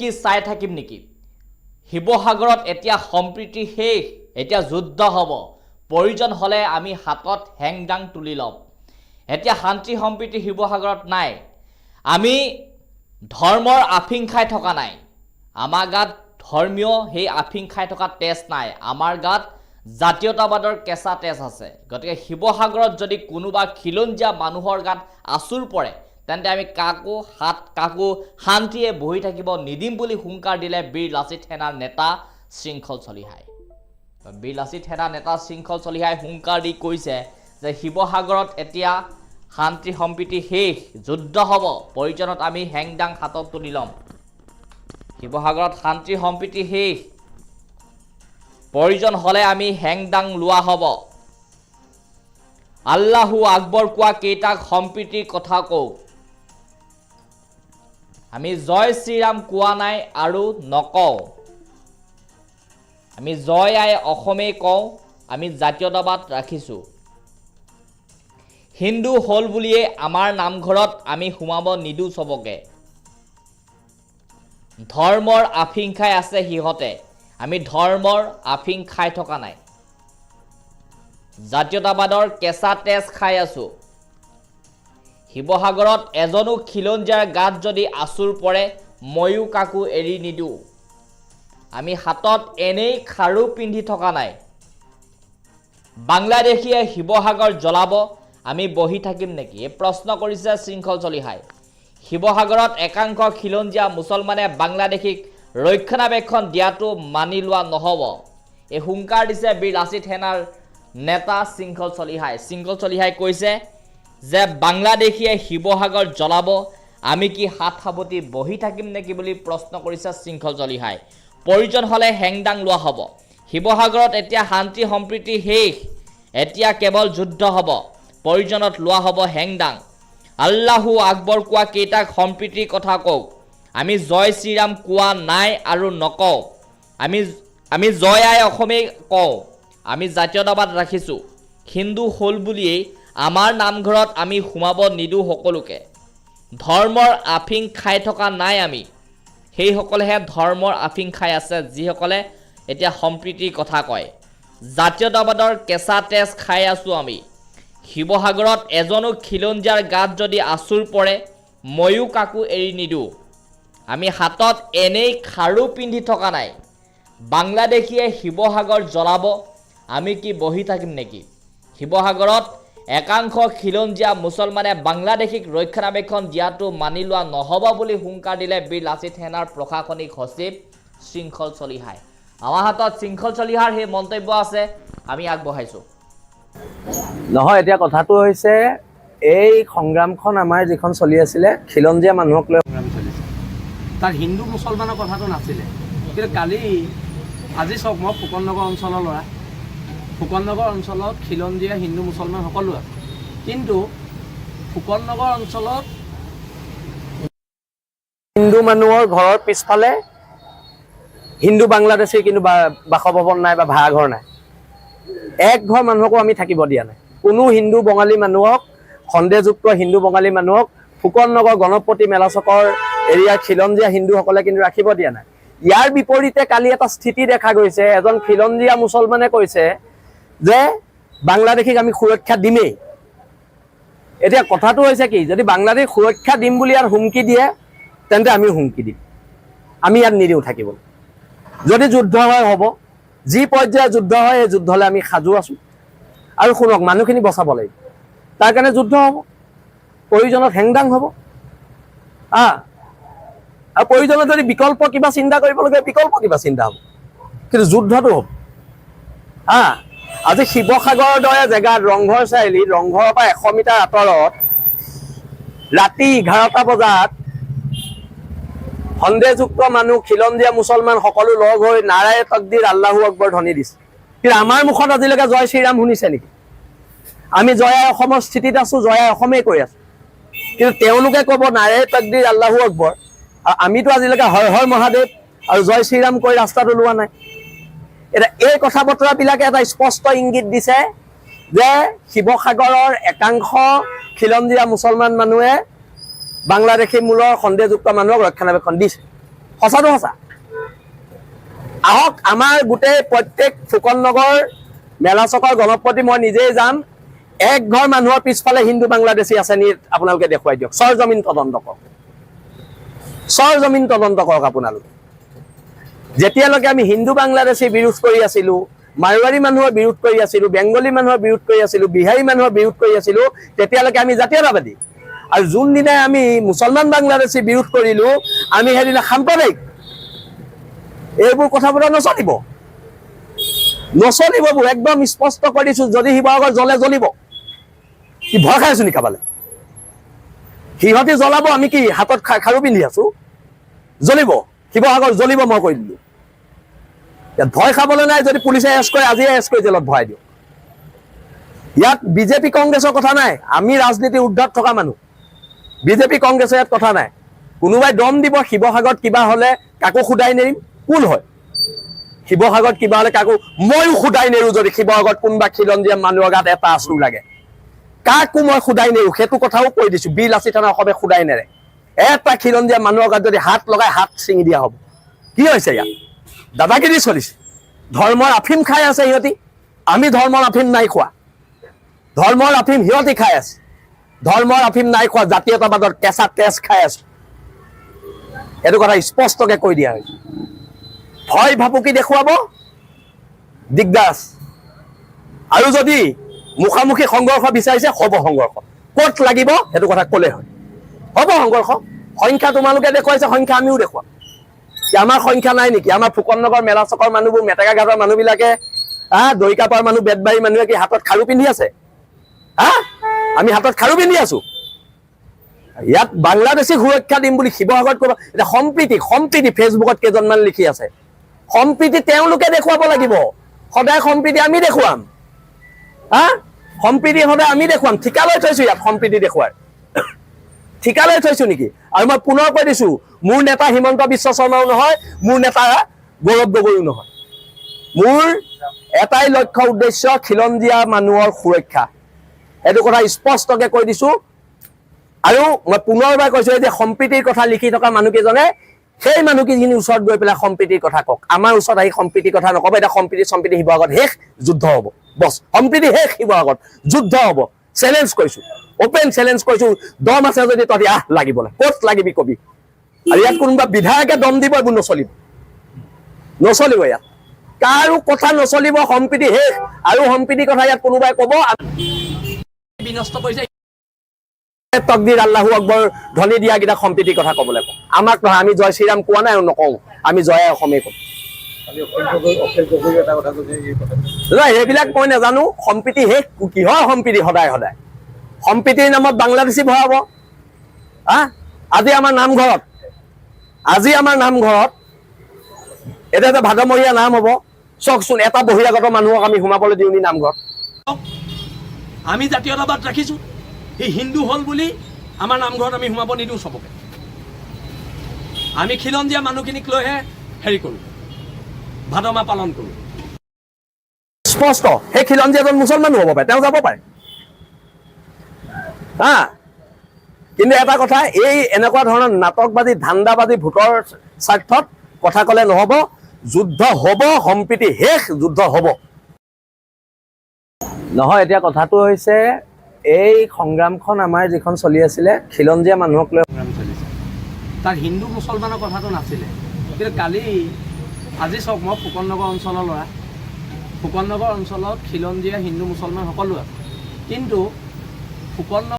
কি চাই থাকিম নেকি? শিৱসাগৰত এতিয়া সম্প্ৰীতি শেষ এতিয়া যুদ্ধ হ'ব। প্ৰয়োজন হ'লে আমি হাতত হেংদাং তুলি ল'ম। এতিয়া শান্তি সম্প্ৰীতি শিৱসাগৰত নাই। আমি ধৰ্মৰ আফিং খাই থকা নাই। আমাৰ গাত ধৰ্মীয় সেই আফিং খাই থকা তেজ নাই। আমাৰ গাত জাতীয়তাবাদৰ কেঁচা তেজ আছে। গতিকে শিৱসাগৰত যদি কোনোবা খিলঞ্জীয়া মানুহৰ গাত আচুৰ পৰে তেন্তে আমি কাকো হাত, কাকো শান্তিয়ে বহি থাকিব নিদিম বুলি হুংকাৰ দিলে বীৰ লাচিত সেনাৰ নেতা শৃংখল চলিহাই বীৰ লাচিত সেনা নেতা শৃংখল চলিহাই হুংকাৰ দি কৈছে যে শিৱসাগৰত এতিয়া শান্তি সম্প্ৰীতি শেষ, যুদ্ধ হ'ব প্ৰয়োজনত আমি হেংদাং হাতত তুলি ল'ম। শিৱসাগৰত শান্তি সম্প্ৰীতি শেষ প্ৰয়োজন হ'লে আমি হেংদাং লোৱা হ'ব। আল্লাহু আকবৰ কোৱা কেইটাক সম্প্ৰীতিৰ কথা কওঁ। আমি জয় শ্ৰীৰাম কোৱা নাই আৰু নকওঁ। আমি জয় আই অসমেই কওঁ আমি জাতীয়তাবাদ ৰাখিছোঁ। হিন্দু হ'ল বুলিয়ে আমাৰ নামঘৰত আমি সোমাব নিদিওঁ চবকে। ধৰ্মৰ আফিং খাই আছে সিহঁতে। আমি ধৰ্মৰ আফিং খাই থকা নাই। জাতীয়তাবাদৰ কেঁচা তেজ খাই আছোঁ। শিৱসাগৰত এজনো খিলঞ্জীয়াৰ গাত যদি আচুৰ পৰে ময়ো কাকো এৰি নিদিওঁ। আমি হাতত এনেই খাৰু পিন্ধি থকা নাই। বাংলাদেশীয়ে শিৱসাগৰ জ্বলাব আমি বহি থাকিম নেকি? এই প্ৰশ্ন কৰিছে শৃংখল চলিহাই। শিৱসাগৰত একাংশ খিলঞ্জীয়া মুছলমানে বাংলাদেশীক ৰক্ষণাবেক্ষণ দিয়াটো মানি লোৱা নহ'ব। এই হুংকাৰ দিছে বীৰ লাচিত সেনাৰ নেতা শৃংখল চলিহাই। শৃংখল চলিহাই কৈছে যে বাংলাদেশীয়ে শিৱসাগৰ জ্বলাব, আমি কি হাত সাৱটি বহি থাকিম নেকি বুলি প্ৰশ্ন কৰিছে শৃংখল চলিহাই প্ৰয়োজন হ'লে হেংদাং লোৱা হ'ব। শিৱসাগৰত এতিয়া শান্তি সম্প্ৰীতি শেষ। এতিয়া কেৱল যুদ্ধ হ'ব। প্ৰয়োজনত লোৱা হ'ব হেংদাং। আল্লাহু আকবৰ কোৱা কেইটাক সম্প্ৰীতিৰ কথা কওক আমি জয় শ্ৰীৰাম কোৱা নাই আৰু নকওঁ। আমি আমি জয় আই অসমেই কওঁ। আমি জাতীয়তাবাদ ৰাখিছোঁ। হিন্দু হ'ল বুলিয়েই আমাৰ নামঘৰত আমি সোমাব নিদিওঁ সকলোকে। ধৰ্মৰ আফিং খাই থকা নাই আমি। সেইসকলেহে ধৰ্মৰ আফিং খাই আছে যিসকলে এতিয়া সম্প্ৰীতিৰ কথা কয়। জাতীয়তাবাদৰ কেঁচা তেজ খাই আছোঁ আমি। শিৱসাগৰত এজনো খিলঞ্জীয়াৰ গাত যদি আচুৰ পৰে ময়ো কাকো এৰি নিদিওঁ আমি হাতত এনেই খাৰু পিন্ধি থকা নাই। বাংলাদেশীয়ে শিৱসাগৰ জ্বলাব আমি কি বহি থাকিম নেকি? শিৱসাগৰত একাংশ খিলঞ্জীয়া মুছলমানে বাংলাদেশীক ৰক্ষণাবেক্ষণ দিয়াটো মানি লোৱা নহ'ব বুলি হুংকাৰ দিলে বীৰ লাচিত সেনাৰ প্ৰশাসনিক সচিব শৃংখল চলিহাই। আমাৰ হাতত শৃংখল চলিহাৰ সেই মন্তব্য আছে আমি আগবঢ়াইছোঁ। নহয় এতিয়া কথাটো হৈছে এই সংগ্ৰামখন আমাৰ যিখন চলি আছিলে খিলঞ্জীয়া মানুহক লৈ সংগ্ৰাম চলিছে তাত হিন্দু মুছলমানৰ কথাটো নাছিলে। কিন্তু কালি আজি চাওক মই ফুকন নগৰ অঞ্চলৰ ল'ৰা। ফুকন নগৰ অঞ্চলত খিলঞ্জীয়া হিন্দু মুছলমান সকলো আছে কিন্তু ফুকন নগৰ অঞ্চলত হিন্দু মানুহৰ ঘৰৰ পিছফালে হিন্দু বাংলাদেশীৰ কিন্তু বাসভৱন নাই বা ভাড়াঘৰ নাই। এক ঘৰ মানুহকো আমি থাকিব দিয়া নাই। কোনো হিন্দু বঙালী মানুহক, সন্দেহযুক্ত হিন্দু বঙালী মানুহক ফুকন নগৰ গণপতি মেলা চকৰ এৰিয়াৰ খিলঞ্জীয়া হিন্দুসকলে কিন্তু ৰাখিব দিয়া নাই। ইয়াৰ বিপৰীতে কালি এটা স্থিতি দেখা গৈছে। এজন খিলঞ্জীয়া মুছলমানে কৈছে যে বাংলাদেশীক আমি সুৰক্ষা দিমেই। এতিয়া কথাটো হৈছে কি, যদি বাংলাদেশ সুৰক্ষা দিম বুলি ইয়াত হুমকি দিয়ে, তেন্তে আমিও হুমকি দিম। আমি ইয়াত নিদিওঁ থাকিবলৈ। যদি যুদ্ধ হয়, হ'ব। যি পৰ্যায়ৰ যুদ্ধ হয়, এই যুদ্ধলৈ আমি সাজু আছোঁ। আৰু শুনক, মানুহখিনি বচাব লাগিব। তাৰ কাৰণে যুদ্ধ হ'ব। প্ৰয়োজনত হেংদাং হ'ব। আ, আৰু প্ৰয়োজনত যদি বিকল্প কিবা চিন্তা কৰিবলগীয়া বিকল্প কিবা চিন্তা হ'ব। কিন্তু যুদ্ধটো হ'ব। হা আজি শিৱসাগৰৰ দৰে জেগাত ৰংঘৰ চাৰিআলিত ৰংঘৰৰ পৰা এশ মিটাৰ আঁতৰত ৰাতি এঘাৰটা বজাত সন্দেহযুক্ত মানুহ খিলঞ্জীয়া মুছলমান সকলো লগ হৈ নাৰায় তকদিৰ আল্লাহু আকবৰ ধ্বনি দিছে। কিন্তু আমাৰ মুখত আজিলৈকে জয় শ্ৰীৰাম শুনিছে নেকি? আমি জয় অসমৰ স্থিতিত আছো, জয় আই অসমেই কৈ আছো। কিন্তু তেওঁলোকে ক'ব নাৰায় তকদিৰ আল্লাহু আকবৰ। আৰু আমিতো আজিলৈকে হৰ হৰ মহাদেৱ আৰু জয় শ্ৰীৰাম কৈ ৰাস্তাত ওলোৱা নাই। এতিয়া এই কথা বতৰাবিলাকে এটা স্পষ্ট ইংগিত দিছে যে শিৱসাগৰৰ একাংশ খিলঞ্জীয়া মুছলমান মানুহে বাংলাদেশী মূলৰ সন্দেহযুক্ত মানুহক ৰক্ষণাবেক্ষণ দিছে। সঁচাটো সঁচা? আহক, আমাৰ গোটেই প্ৰত্যেক ফুকন নগৰ মেলা চকৰ গণপতি মই নিজেই যাম। এক ঘৰ মানুহৰ পিছফালে হিন্দু বাংলাদেশী আছে নি আপোনালোকে দেখুৱাই দিয়ক। চৰ জমিন তদন্ত কৰক। চৰ জমিন তদন্ত কৰক আপোনালোকে। যেতিয়ালৈকে আমি হিন্দু বাংলাদেশী বিৰোধ কৰি আছিলো, মাৰোৱাৰী মানুহৰ বিৰোধ কৰি আছিলো, বেংগলী মানুহৰ বিৰোধ কৰি আছিলো, বিহাৰী মানুহৰ বিৰোধ কৰি আছিলো, তেতিয়ালৈকে আমি জাতীয়তাবাদী। আৰু যোনদিনাই আমি মুছলমান বাংলাদেশী বিৰোধ কৰিলো, আমি সেইদিনা সাম্প্ৰদায়িক। এইবোৰ কথা বতৰা নচলিব। নচলিব একদম স্পষ্ট কৰি দিছো, যদি শিৱসাগৰ জ্বলে জ্বলিব। কি ভয় খাই আছো নেকি কাবালে? সিহঁতি জ্বলাব, আমি কি হাতত খাৰু পিন্ধি আছো? জ্বলিব। শিৱসাগৰ জ্বলিব, মই কৈ দিলো। ভয় খাবলৈ নাই, যদি পুলিচে এৰেষ্ট কৰে, আজিয়ে এৰেষ্ট কৰি জেলত ভৰাই দিওঁ ইয়াত বিজেপি কংগ্ৰেছৰ কথা নাই, আমি ৰাজনীতিৰ উৰ্ধত থকা মানুহ। বিজেপি কংগ্ৰেছৰ ইয়াত কথা নাই। কোনোবাই দম দিব, শিৱসাগৰত কিবা হ'লে কাকো সোধাই নেৰিম, কোন হয়? শিৱসাগৰত কিবা হ'লে কাকো, ময়ো সোধাই নেৰো যদি শিৱসাগৰত কোনোবা খিলঞ্জীয়া মানুহৰ গাত এটা আচুৰ লাগে। কাকো মই সোধাই নেৰো, সেইটো কথাও কৈ দিছো বিল আছি থানা অসমে সোধাই নেৰে। এটা খিলঞ্জীয়া মানুহৰ গাত যদি হাত লগাই হাত ছিঙি দিয়া হ'ব। কি হৈছে ইয়াত? দাদাগিৰি চলিছে ধৰ্মৰ আফিম খাই আছে সিহঁতি। আমি ধৰ্মৰ আফিম নাই খোৱা। ধৰ্মৰ আফিম সিহঁতি খাই আছে। ধৰ্মৰ আফিম নাই খোৱা, জাতীয়তাবাদৰ কেঁচা তেজ খাই আছো। এইটো কথা স্পষ্টকে কৈ দিয়া হৈছে। ভয় ভাবুকি দেখুৱাব দিগদাৰ আছে। আৰু যদি মুখামুখি সংঘৰ্ষ বিচাৰিছে, হ'ব সংঘৰ্ষ। ক'ত লাগিব, সেইটো কথা ক'লে হয়। হ'ব সংঘৰ্ষ। সংখ্যা তোমালোকে দেখুৱাইছে, সংখ্যা আমিও দেখুৱাম। আমাৰ সংখ্যা নাই নেকি? আমাৰ ফুকন নগৰ মেলা চকৰ মানুহবোৰ মেটেকা ঘাটৰ মানুহবিলাকে হা দৈকাপাৰ মানুহ বেতবাৰী মানুহে কি হাতত খাৰু পিন্ধি আছে? হা? আমি হাতত খাৰু পিন্ধি আছো। ইয়াত বাংলাদেশী সুৰক্ষা দিম বুলি শিৱসাগৰত ক'ব এতিয়া সম্প্ৰীতি সম্প্ৰীতি ফেচবুকত কেইজনমান লিখি আছে। সম্প্ৰীতি তেওঁলোকে দেখুৱাব লাগিব। সদায় সম্প্ৰীতি আমি দেখুৱাম। হা? সম্প্ৰীতি সদায় আমি দেখুৱাম। ঠিকা লৈ থৈছো ইয়াত সম্প্ৰীতি দেখুৱাৰ। ঠিকা লৈ থৈছো নেকি? আৰু মই পুনৰ কৈ দিছো, মোৰ নেতা হিমন্ত বিশ্ব শৰ্মাও নহয়, মোৰ নেতা গৌৰৱ গগৈও নহয়। মোৰ এটাই লক্ষ্য উদ্দেশ্য খিলঞ্জীয়া মানুহৰ সুৰক্ষা। এইটো কথা স্পষ্টকে কৈ দিছো। আৰু মই পুনৰবাৰ কৈছো যে সম্প্ৰীতিৰ কথা লিখি থকা মানুহকেইজনে, সেই মানুহকেইজনীৰ ওচৰত গৈ পেলাই সম্প্ৰীতিৰ কথা কওক। আমাৰ ওচৰত আহি সম্প্ৰীতিৰ কথা নকব, এতিয়া সম্প্ৰীতি সম্প্ৰীতি শিৱসাগৰত শেষ, যুদ্ধ হ'ব। বছ, সম্প্ৰীতি শেষ, শিৱসাগৰত। যুদ্ধ হ'ব। চেলেঞ্জ কৰিছো অপেন চেলেঞ্জ কৰিছো দম আছে যদি তহঁতি, আহ লাগিবলৈ ক'ত লাগিবি কবি? আৰু ইয়াত কোনোবা বিধায়কে দম দিব, এইবোৰ নচলিব। নচলিব ইয়াত। কাৰো কথা নচলিব, সম্প্ৰীতি শেষ। আৰু সম্প্ৰীতিৰ কথা ইয়াত কোনোবাই ক'ব বিনষ্ট কৰিছে। তকদিৰ আল্লাহু আকবৰ ধ্বনি দিয়াকেইটা সম্প্ৰীতিৰ কথা ক'বলৈ কওঁ। আমাক নহয়, আমি জয় শ্ৰীৰাম কোৱা নাই আৰু নকওঁ। আমি জয় অসমে কওঁ নহয় সেইবিলাক মই নাজানো। সম্প্ৰীতি শেষ কিহৰ সম্প্ৰীতি সদায় সদায়? সম্প্ৰীতিৰ নামত বাংলাদেশী ভৰাব। হা? আজি আমাৰ নামঘৰত আজি আমাৰ নামঘৰত এতিয়া এটা ভাদমহীয়া নাম হ'ব। চাওকচোন এটা বহিৰাগত মানুহক আমি সোমাবলৈ দিওঁ নি নামঘৰত। আমি জাতীয়তাবাদ ৰাখিছোঁ। সি হিন্দু হ'ল বুলি আমাৰ নামঘৰত আমি সোমাব নিদিওঁ চবকে। আমি খিলঞ্জীয়া মানুহখিনিক লৈহে হেৰি কৰোঁ। ভাদ মাহ পালন কৰোঁ। স্পষ্ট। সেই খিলঞ্জী এজন মুছলমানো হ'ব পাৰে। তেওঁ যাব পাৰে। হা? কিন্তু এটা কথা এই এনেকুৱা ধৰণৰ নাটকবাদী ধান্দাবাদী ভোটৰ স্বাৰ্থত কথা ক'লে নহ'ব। যুদ্ধ হ'ব সম্প্ৰীতি শেষ যুদ্ধ হ'ব। নহয় এতিয়া কথাটো হৈছে এই সংগ্ৰামখন আমাৰ যিখন চলি আছিলে খিলঞ্জীয়া মানুহক লৈ সংগ্ৰাম চলিছে। তাত হিন্দু মুছলমানৰ কথাটো নাছিলে। কিন্তু কালি আজি চাওক, মই ফুকন নগৰ অঞ্চলৰ ল'ৰা। ফুকন নগৰ অঞ্চলত খিলঞ্জীয়া হিন্দু মুছলমান সকলো কিন্তু ফুকন